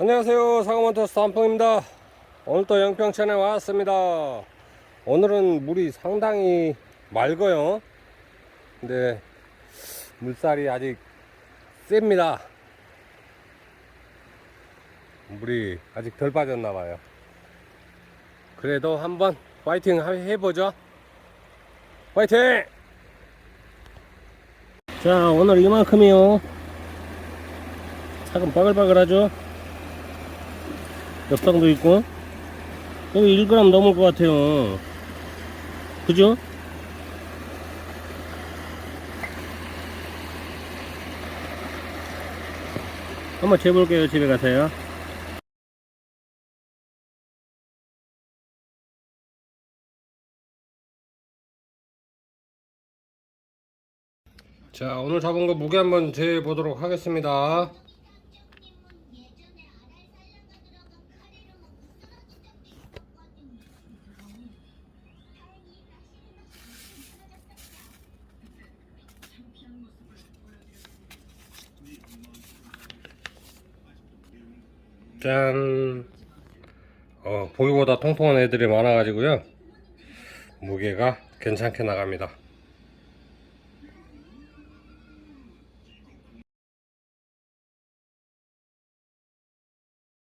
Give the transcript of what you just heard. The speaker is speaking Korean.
안녕하세요. 사과모터스 단풍입니다. 오늘도 영평천에 왔습니다. 오늘은 물이 상당히 맑아요. 근데 물살이 아직 셉니다. 물이 아직 덜 빠졌나 봐요. 그래도 한번 파이팅 하- 해보죠. 파이팅! 자 오늘 이만큼이요. 차근 바글바글하죠 엽상도 있고. 여기 1g 넘을 것 같아요. 그죠? 한번 재볼게요 집에 가서요. 자 오늘 잡은 거 무게 한번 재보도록 하겠습니다 짠. 어, 보기보다 통통한 애들이 많아가지고요. 무게가 괜찮게 나갑니다.